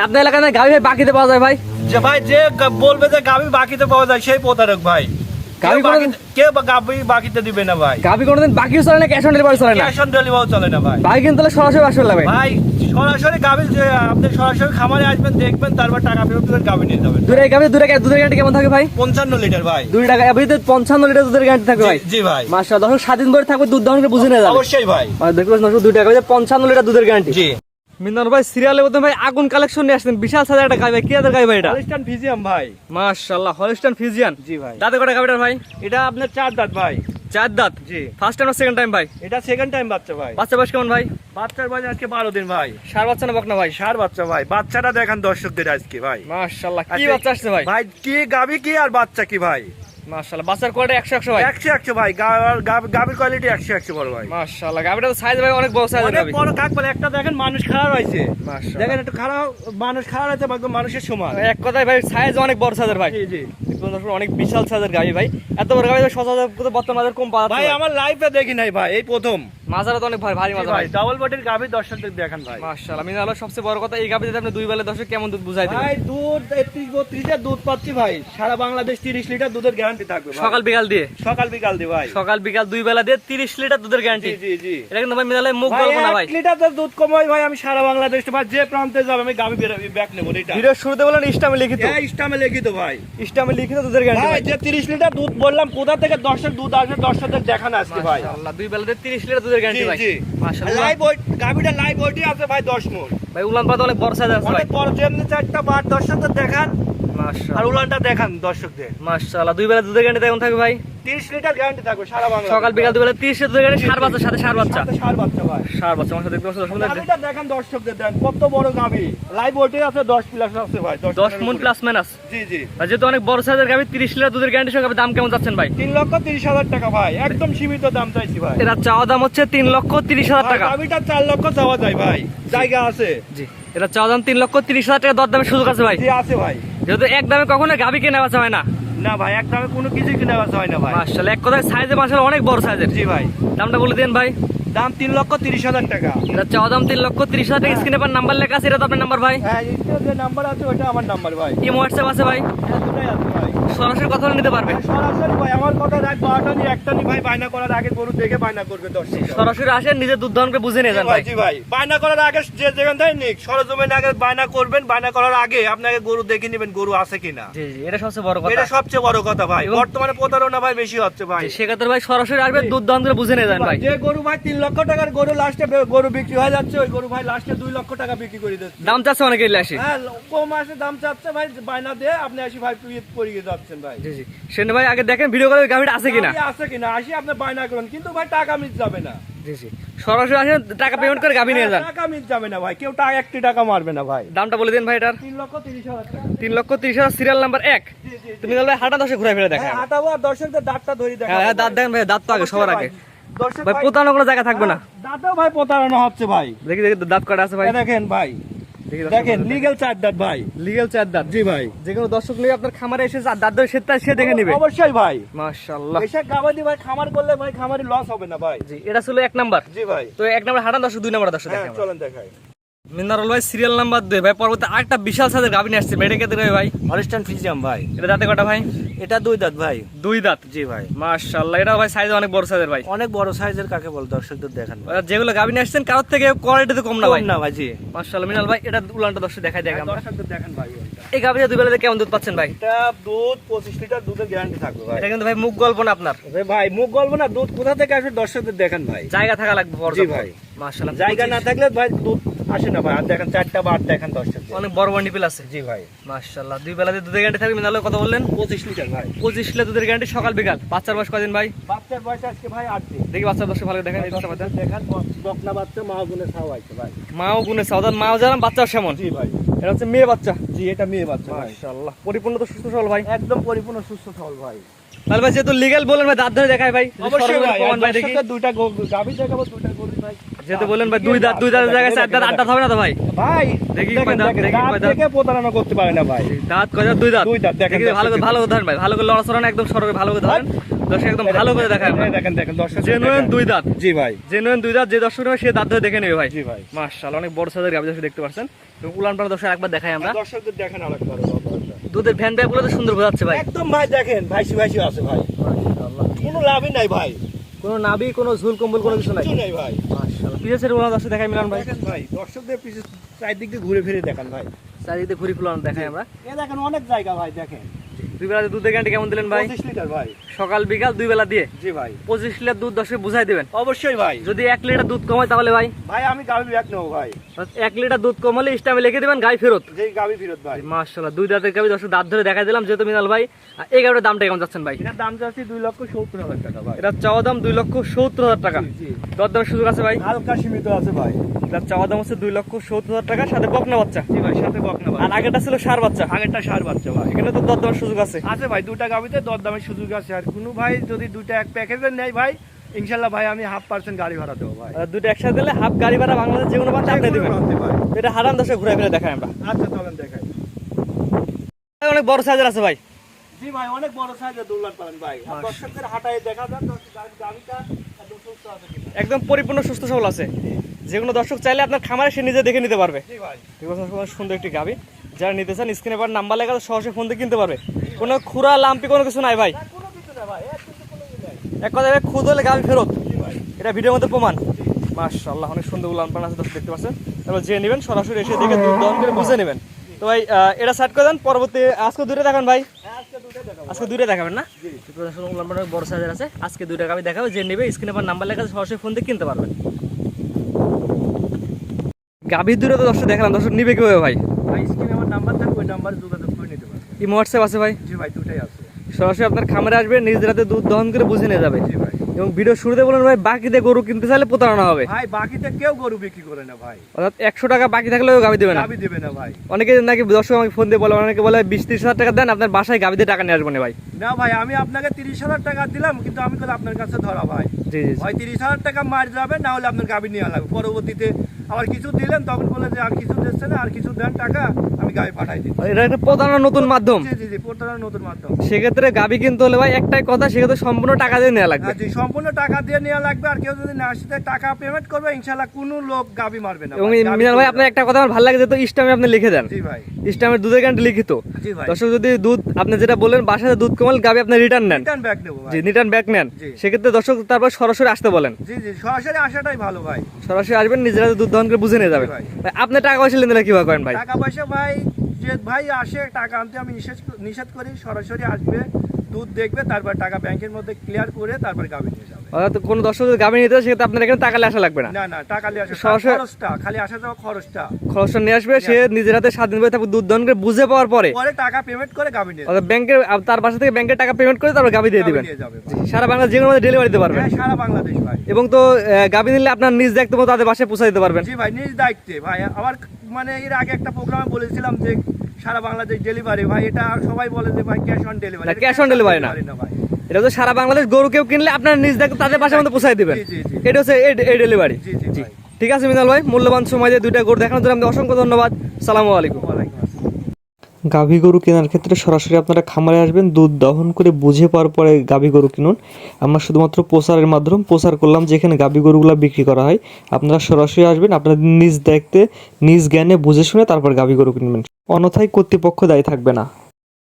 আপনার এলাকায় না গাভী ভাই বাকিতে পাওয়া যায় ভাই? যে ভাই যে বলবে যে গাবি বাকিতে পাওয়া যায় সেই প্রতারক ভাই। গাভী কোনোদিন- বাকি- কেউ বাকিতে দিবে না ভাই। গাভী কোনোদিন বাকিও চলে না ক্যাশ অন ডেলিভারি চলে না? ক্যাশ অন ডেলিভারি চলে না ভাই। ভাই কিন্তু তাহলে সরাসরি আসলে লাগবে ভাই সরাসরি গাবি আপনি সরাসরি খামারে আসবেন দেখবেন তারপর টাকা ফেরত দেবেন গাবি নিয়ে যাবেন। দূরে গাভী দূরে দুধের গ্যারান্টি কেমন থাকে ভাই? পঞ্চান্ন লিটার ভাই। দুই টাকা পঞ্চান্ন লিটার দুধের গ্যারান্টি থাকে ভাই। জি- ভাই। স্বাধীন করে থাকবে দুধ দহন করে বুঝে যাবে। অবশ্যই ভাই। দর্শক টাকা পঞ্চান্ন লিটার দুধের গ্যারান্টি জি। ভাই সিরিয়ালের মধ্যে ভাই আগুন কালেকশন নিয়ে আসছেন। বিশাল একটা গাভী ভাই। কি আদের গাভী ভাই এটা? হলিস্টান ফিজিয়াম ভাই। মাশাআল্লাহ হলিস্টান ফিজিয়ান জি ভাই। দাঁতে কটা ভাই? এটা আপনার চার দাঁত ভাই। চার দাঁত? জি। ফার্স্ট টাইম সেকেন্ড টাইম ভাই? এটা সেকেন্ড টাইম বাচ্চা ভাই। বাচ্চা বয়স কেমন ভাই? বাচ্চার বয়স আজকে বারো দিন ভাই। সার বাচ্চা না বকনা ভাই? সার বাচ্চা ভাই। বাচ্চাটা দেখেন দর্শকদের আজকে ভাই। মাশাআল্লাহ কি আচ্ছা, বাচ্চা আসছে ভাই? ভাই কি গাবি কি আর বাচ্চা কি ভাই? মাশাআল্লাহ বাচ্চার কোয়ালিটি একশো একশো ভাই। একশো একশো ভাই গা- গা- গাবির কোয়ালিটি একশো একশো বড় ভাই। মাশাআল্লাহ গাভীটা তো সাইজ ভাই অনেক বড় সাইজের অনেক বড় কাক বলে একটা দেখেন মানুষ মাশাআল্লাহ। দেখেন একটু মানুষ মানুষের সমান। এক কথায় ভাই সাইজ অনেক বড় সাইজের ভাই। জি জি। অনেক বিশাল সাইজের গাভী ভাই। এত বড় সচরাচর বর্তমান বাজারে কম পাওয়া ভাই আমার লাইফে দেখি নাই ভাই এই প্রথম। মাজারা তো অনেক ভারী মাজা ভাই ডাবল বডির গাভি দর্শকদের দেখান ভাই। মাশাআল্লাহ আমি সবচেয়ে বড় কথা এই আপনি দুই বেলা দর্শক কেমন দুধ বুঝাই দিবেন? ভাই দুধ একত্রিশ বত্রিশের দুধ পাচ্ছি ভাই। সারা বাংলাদেশ তিরিশ লিটার দুধের গ্যারান্টি থাকবে ভাই। সকাল বিকাল দিয়ে? সকাল বিকাল দি ভাই। সকাল বিকাল দুই বেলা দিয়ে তিরিশ লিটার দুধের গ্যারান্টি জি জি এটা কিন্তু ভাই মিলালে মুখ গল্প না ভাই। এক লিটার দুধ কমাই ভাই আমি সারা বাংলাদেশ ভাই যে প্রান্তে যাবে আমি ব্যাক নেব এটা। ভিডিওর শুরুতে বলেন ইস্টামে লিখিত। হ্যাঁ ইস্টামে লিখিত ভাই। ইস্টামে লিখিত দুধের গ্যারান্টি ভাই যে তিরিশ লিটার দুধ বললাম কোথা থেকে দর্শক দুধ আসবে দর্শকদের দেখান আজকে ভাই। মাশাআল্লাহ দুই বেলা দিয়ে তিরিশ লিটার দুধের জি গ্যারান্টি ভাই। জি। মাশাআল্লাহ। লাইভ ওয়েট গাভিটা লাইভ ওয়েটই আছে ভাই ভাই উলান পাতা অনেক বড় সাইজ আছে ভাই। অনেক বড় যেমনি চারটা বার দর্শকদের দেখান। আর উলানটা দেখান দর্শকদের। মাশাআল্লাহ। দুই বেলা দুধের গ্যারান্টি কেমন থাকবে ভাই? তিরিশ লিটার গ্যারান্টি থাকবে সারা বাংলা সকাল বিকাল দুই বেলা লিটার দুধের গ্যারান্টি সার বাচ্চা সাথে সার বাচ্চা। সার বাচ্চা ভাই। সার বাচ্চা আমার সাথে দেখতে পাচ্ছ দশ দেখান দর্শকদের দেন। কত বড় গাভি। লাইভ ওয়েটে আছে দশ প্লাস আছে ভাই দশ মন প্লাস মাইনাস জি জি। যেহেতু অনেক বড় সাইজের গাভি তিরিশ লিটার দুধের গ্যারান্টি সঙ্গে দাম কেমন যাচ্ছেন ভাই? তিন লক্ষ তিরিশ হাজার টাকা ভাই একদম সীমিত দাম চাইছি ভাই। এটা চাওয়া দাম হচ্ছে তিন লক্ষ তিরিশ হাজার ভাই, টাকা। গাভিটা চার লক্ষ চাওয়া যায় ভাই জায়গা আছে। জি। এটা চাওয়া দাম তিন লক্ষ তিরিশ হাজার টাকা দর দামের সুযোগ আছে ভাই। জি আছে ভাই। যেহেতু এক দামে কখনো গাভি কেনা বেচা হয় না। না ভাই এক দামে কোনো কিছু কিনে বেচা হয় না ভাই। মার্শাল এক কথায় সাইজে মার্শাল অনেক বড় সাইজের জি ভাই। দামটা বলে দেন ভাই। দাম তিন লক্ষ তিরিশ হাজার টাকা। এটা চাওয়া দাম তিন লক্ষ তিরিশ হাজার টাকা। স্ক্রিনে পার নাম্বার লেখা আছে এটা তো আপনার নাম্বার ভাই। হ্যাঁ যে নাম্বার আছে ওটা আমার নাম্বার ভাই। ইমো হোয়াটসঅ্যাপ আছে ভাই। হ্যাঁ সরাসরি কথা নিতে পারবে? সরাসরি ভাই আমার কথা রাখ বারোটা নি একটা নি ভাই বায়না করার আগে গরু দেখে বায়না করবে দশ সরাসরি আসেন নিজের দুধ বুঝে নিয়ে যান ভাই। জি ভাই। বায়না করার আগে যে যেখান থেকে নিক সরজমিন আগে বায়না করবেন বায়না করার আগে আপনাকে গরু দেখে নেবেন গরু আছে কিনা। জি জি এটা সবচেয়ে বড় কথা। এটা সবচেয়ে বড় কথা ভাই। বর্তমানে প্রতারণা ভাই বেশি হচ্ছে ভাই। সেক্ষেত্রে ভাই সরাসরি আসবে দুধ দহন করে বুঝে নিয়ে যান ভাই যে গরু ভাই তিন লক্ষ টাকার গরু লাস্টে গরু বিক্রি হয়ে যাচ্ছে ওই গরু ভাই লাস্টে দুই লক্ষ টাকা বিক্রি করে দিচ্ছে। দাম চাচ্ছে অনেকে আসি হ্যাঁ কম আসে দাম চাচ্ছে ভাই বায়না দিয়ে আপনি আসি ভাই পড়িয়ে যাচ্ছেন ভাই। জি জি। সেন ভাই আগে দেখেন ভিডিও করে গাভিটা আছে কিনা? আছে কিনা? আসি আপনি বায়না করুন। কিন্তু ভাই টাকা মিট যাবে না। জি জি। সরাসরি আসেন টাকা পেমেন্ট করে গাভি নিয়ে যান। টাকা মিট যাবে না ভাই। কেউ টাকা একটি টাকা মারবে না ভাই। দামটা বলে দিন ভাই এটার। তিন লক্ষ তিরিশ হাজার তিন লক্ষ তিরিশ হাজার সিরিয়াল নাম্বার এক। তুমি তাহলে হাঁটা দশে ঘুরে ফিরে দেখা হ্যাঁ, হাঁটাবো আর দর্শকদের দাঁতটা ধরি দেখা হ্যাঁ হ্যাঁ, দাঁত দেখেন ভাই দাঁত তো আগে সবার আগে। দর্শক ভাই ভাই প্রতারণা কোনো জায়গা থাকবে না। দাঁতেও ভাই প্রতারণা হচ্ছে ভাই। দেখি দেখি দাঁত কাটা আছে ভাই। দেখেন ভাই। দেখেন লিগেল চার দাঁত ভাই। লিগেল চার দাঁত। জি ভাই। যে কোনো দর্শক নিয়ে আপনার খামারে এসে চার দাঁত সে তার সে দেখে নিবে। অবশ্যই ভাই। মাশাআল্লাহ। এসে গাবাদি ভাই খামার করলে ভাই খামারে লস হবে না ভাই। জি এটা ছিল এক নাম্বার। জি ভাই। তো এক নাম্বার হাঁটা দর্শক দুই নাম্বার দর্শক হ্যাঁ দেখেন চলেন দেখাই। মিনারুল ভাই সিরিয়াল নাম্বার দুই। ভাই পরবর্তী আরেকটা বিশাল সাইজের গাভিনী আসছে। মেডে কে দেবে ভাই? হলিস্টান ফিজিয়াম ভাই। এটা দাঁতে কটা ভাই? এটা দুই দাঁত ভাই। দুই দাঁত? জি ভাই। মাশাআল্লাহ এটা ভাই সাইজ অনেক বড় সাইজের ভাই। অনেক বড় সাইজের কাকে বল দর্শকদের দেখান আর যেগুলো গাভিনী আসছেন কারোর থেকে কোয়ালিটি তো কম না ভাই। না ভাই জি। মাশাআল্লাহ মিনাল ভাই এটা উলানটা দর্শক দেখাই দেখ আমরা। দর্শকদের দেখান ভাই এই গাভিটা দুই বেলাতে কেমন দুধ পাচ্ছেন ভাই? এটা দুধ পঁচিশ লিটার দুধের গ্যারান্টি থাকবে ভাই। এটা কিন্তু ভাই মুখ গল্প না আপনার। আরে ভাই মুখ গল্প না দুধ কোথা থেকে আসবে দর্শকদের দেখান ভাই। জায়গা থাকা লাগবে বড় জি ভাই। মাশাআল্লাহ জায়গা না থাকলে ভাই দুধ আসে না ভাই আর দেখেন চারটা বার দেখেন দর্শক অনেক বড় বড় নিপিল আছে। জি ভাই। মাশাআল্লাহ দুই বেলাতে দুধের গ্যারান্টি থাকবে কত বললেন? পঁচিশ লিটার ভাই। পঁচিশ লিটার দুধের গ্যারান্টি সকাল বিকাল। বাচ্চার বয়স কদিন ভাই? বাচ্চার বয়স আজকে ভাই আট দিন। দেখি বাচ্চার বয়স ভালো দেখেন এই বাচ্চা বাচ্চা। বকনা বাচ্চা মা গুনে ভাই। মাও গুনে মাও বাচ্চা সেমন। জি ভাই। এটা হচ্ছে মেয়ে বাচ্চা। জি এটা মেয়ে বাচ্চা ভাই। মাশাআল্লাহ পরিপূর্ণ তো সুস্থ সবল ভাই। একদম পরিপূর্ণ সুস্থ সবল ভাই। তাহলে ভাই যেহেতু লিগ্যাল বলেন ভাই দাঁত ধরে দেখায় ভাই। অবশ্যই ভাই দুইটা গাভী দেখাবো দুইটা যেহেতু বলেন ভাই দুই দাঁত দুই দাঁতের জায়গায় চার দাঁত আটটা হবে না তো ভাই? ভাই দেখি কয় দাঁত, দেখি কয় দাঁত। থেকে প্রতারণা করতে পারে না ভাই। দাঁত কয় দাঁত? দুই দাঁত দুই দাঁত, দেখেন, ভালো করে ভালো করে ধরেন ভাই ভালো করে লড়াচড়া একদম সরবে ভালো করে ধরেন। দর্শক একদম ভালো করে দেখায় দেখেন দেখেন দর্শক জেনুইন দুই দাঁত। জি ভাই। জেনুইন দুই দাঁত যে দর্শক নেবে সে দাঁত ধরে দেখে নেবে ভাই। জি ভাই। মাশাআল্লাহ অনেক বড় সাইজের গাভী দর্শক দেখতে পাচ্ছেন। এবং উলান পালা দর্শক একবার দেখাই আমরা। দর্শকদের দেখেন আরেকবার দুধের ভ্যান ব্যাগগুলো তো সুন্দর বোঝাচ্ছে ভাই। একদম ভাই দেখেন ভাইসি ভাইসি আছে ভাই। কোনো লাভই নাই ভাই। কোনো নাবি কোনো ঝুল কম্বল কোনো কিছু নাই। ভাই। মাশাআল্লাহ। পিছের উলান দর্শক দেখাই মিলান ভাই। ভাই দর্শকদের পিছনে চারিদিক দিয়ে ঘুরে ফিরে দেখান ভাই। চারিদিকে ঘুরে ফুলান দেখাই আমরা। এ দেখেন অনেক জায়গা ভাই দেখেন। দুই বেলা দুধের গ্যারান্টি কেমন দিলেন ভাই? পঁচিশ লিটার ভাই। সকাল বিকাল দুই বেলা দিয়ে? জি ভাই। পঁচিশ লিটার দুধ দর্শক বুঝাই দিবেন। অবশ্যই ভাই। যদি এক লিটার দুধ কমায় তাহলে ভাই? ভাই আমি গাভী ব্যাগ নেব ভাই। এক লিটার দুধ কমালে স্টামে লিখে দিবেন গাই ফেরত। যেই গাভী ফিরত ভাই। মাশাআল্লাহ দুই দাঁতের গাবি দর্শক দাঁত ধরে দেখা দিলাম যেহেতু মিনাল ভাই এই গাবিটার দামটা কেমন যাচ্ছেন ভাই? এটার দাম যাচ্ছে দুই লক্ষ সত্তর হাজার টাকা ভাই। এটা চাওয়া দাম লক্ষ হাজার টাকা। সুযোগ আছে ভাই? হালকা সীমিত আছে ভাই। এটা চাওয়া দাম হচ্ছে দুই লক্ষ সত্তর হাজার টাকা সাথে বকনা বাচ্চা। জি ভাই সাথে বকনা আর আগেটা ছিল সার বাচ্চা। আগেরটা সার বাচ্চা ভাই। এখানে তো দরদামের সুযোগ আছে। আছে। আছে ভাই দুটা গাড়িতে দর দামের সুযোগ আছে। আর কোনো ভাই যদি দুটা এক প্যাকেজের নেয় ভাই ইনশাল্লাহ ভাই আমি হাফ পার্সেন্ট গাড়ি ভাড়া দেবো ভাই। আর দুটো একসাথে দিলে হাফ গাড়ি ভাড়া বাংলাদেশ যে কোনো বাচ্চা আপনি দিবেন। ভাই। এটা হারাম দেশে ঘুরে ফিরে দেখাই আমরা। আচ্ছা চলেন দেখাই। অনেক বড় সাইজের আছে ভাই। জি ভাই অনেক বড় সাইজের পালন ভাই। দর্শকদের হাঁটায় দেখা যান গাড়িটা একদম সুস্থ আছে একদম পরিপূর্ণ সুস্থ সবল আছে। যে কোনো দর্শক চাইলে আপনার খামারে সে নিজে দেখে নিতে পারবে। সুন্দর একটি গাবি। যারা নিতে চান স্ক্রিনে পার নাম্বার লেখা সরাসরি ফোন দিয়ে কিনতে পারবে। কোনো খুরা লাম্পি কোনো কিছু নাই ভাই। এক কথা খুদ হলে গাবি ফেরত। ভাই। এটা ভিডিওর মধ্যে প্রমাণ। মাশাআল্লাহ অনেক সুন্দর উলান পান আছে দর্শক দেখতে পাচ্ছেন। তারপর যে নেবেন সরাসরি এসে দেখে দুধ দহন করে বুঝে নেবেন। তো ভাই এটা সাইড করে দেন পরবর্তী আজকে দুটো দেখান ভাই। হ্যাঁ আজকে দুটো দেখাবেন না? পান বড় সাইজের আছে। আজকে দুটো আমি দেখাবো যে নেবে স্ক্রিনে আমার নাম্বার লেখা আছে, সরাসরি ফোন দিয়ে কিনতে পারবেন। গাভীর দূরে তো দর্শক দেখলাম দর্শক নিবে কি ভাই? ভাই স্ক্রিনে আমার নাম্বার থাকবে ওই নাম্বারে যোগাযোগ করে নিতে পারবে এই হোয়াটসঅ্যাপ আছে ভাই? জি ভাই দুটাই আছে। সরাসরি আপনার খামারে আসবে নিজ রাতে দুধ দহন করে বুঝে নিয়ে যাবে। জি ভাই। এবং ভিডিও শুরুতে বলেন ভাই বাকিতে গরু কিনতে চাইলে প্রতারণা হবে। ভাই বাকিতে কেউ গরু বিক্রি করে না ভাই। অর্থাৎ একশো টাকা বাকি থাকলেও গাবি দেবে না। গাভি দেবে না ভাই। অনেকে নাকি দর্শক আমাকে ফোন দিয়ে বলে অনেকে বলে বিশ ত্রিশ হাজার টাকা দেন আপনার বাসায় গাবিতে টাকা নিয়ে না ভাই। না ভাই আমি আপনাকে তিরিশ হাজার টাকা দিলাম কিন্তু আমি আপনার কাছে ধরা ভাই। জি জি। ভাই তিরিশ হাজার টাকা মার যাবে না হলে আপনার গাবি নিয়ে লাগবে। পরবর্তীতে আবার কিছু দিলেন তখন বলে যে আর কিছু দিচ্ছে না আর কিছু দেন টাকা আমি গাভি পাঠাই দিই এটা একটা প্রতারণার নতুন মাধ্যম। জি জি জি প্রতারণার নতুন মাধ্যম। সেক্ষেত্রে গাবি কিনতে হলে ভাই একটাই কথা সেক্ষেত্রে সম্পূর্ণ টাকা দিয়ে নেওয়া লাগবে। হ্যাঁ জি সম্পূর্ণ টাকা দিয়ে নেওয়া লাগবে আর কেউ যদি না আসতে টাকা পেমেন্ট করবে ইনশাল্লাহ কোনো লোক গাভি মারবে না এবং মিনাল ভাই আপনার একটা কথা আমার ভালো লাগে যেহেতু ইস্টামে আপনি লিখে দেন। জি ভাই। ইস্টামের দুধের গ্যারান্টি লিখিত। জি ভাই। দর্শক যদি দুধ আপনি যেটা বলেন বাসাতে দুধ কমাল গাবি আপনি রিটার্ন নেন। রিটার্ন ব্যাক নেব ভাই। জি রিটার্ন ব্যাক নেন। সেক্ষেত্রে দর্শক তারপর সরাসরি আসতে বলেন। জি জি সরাসরি আসাটাই ভালো ভাই। সরাসরি আসবেন নিজেরা দুধ দহন করে বুঝে নিয়ে যাবে। আপনি টাকা পয়সা লেনদেন কীভাবে করেন ভাই? টাকা পয়সা ভাই যে ভাই আসে টাকা আনতে আমি নিষেধ নিষেধ করি সরাসরি আসবে দুধ দেখবে তারপর টাকা ব্যাংকের মধ্যে ক্লিয়ার করে তারপর গাবে নিয়ে অর্থাৎ কোনো দর্শক যদি গাবি নিতে সেক্ষেত্রে আপনার এখানে টাকা আসা লাগবে না। না না টাকা নিয়ে আসে খরচটা খালি আসা যাওয়া খরচটা। খরচটা নিয়ে আসবে সে নিজের হাতে স্বাধীন ভাবে তারপর দুধ দহন করে বুঝে পাওয়ার পরে। পরে টাকা পেমেন্ট করে গাভি নিয়ে অর্থাৎ ব্যাংকের তার বাসা থেকে ব্যাংকের টাকা পেমেন্ট করে তারপর গাবি দিয়ে গাভী দিবেন। সারা বাংলা যে কোনো ডেলিভারি দিতে পারবেন। হ্যাঁ সারা বাংলাদেশ ভাই। এবং তো গাবি নিলে আপনার নিজ দেখতে মতো তাদের বাসায় পৌঁছে দিতে পারবেন। জি ভাই নিজ দায়িত্বে ভাই। আবার মানে এর আগে একটা প্রোগ্রামে বলেছিলাম যে সারা বাংলাদেশ ডেলিভারি ভাই এটা সবাই বলে যে ভাই ক্যাশ অন ডেলিভারি না, cash on delivery না। না ভাই। এটা তো সারা বাংলাদেশ গরু কেউ কিনলে আপনার নিজ দেখতে তাদের বাসার মধ্যে পৌঁছাই দিবেন। জি, জি, জি। এটা হচ্ছে এই- ডেলিভারি জি ঠিক আছে মিনাল ভাই মূল্যবান সময় দিয়ে দুইটা গরু দেখানোর জন্য আপনাকে অসংখ্য ধন্যবাদ। সালামু আলাইকুম। গাভী গরু কেনার ক্ষেত্রে সরাসরি আপনারা খামারে আসবেন দুধ দহন করে বুঝে পাওয়ার পরে গাভী গরু কিনুন। আমরা শুধুমাত্র প্রচারের মাধ্যমে প্রচার করলাম যেখানে গাভী গরুগুলো বিক্রি করা হয়। আপনারা সরাসরি আসবেন আপনাদের নিজ দেখতে নিজ জ্ঞানে বুঝে শুনে তারপর গাভী গরু কিনবেন। অন্যথায় কর্তৃপক্ষ দায়ী থাকবে না।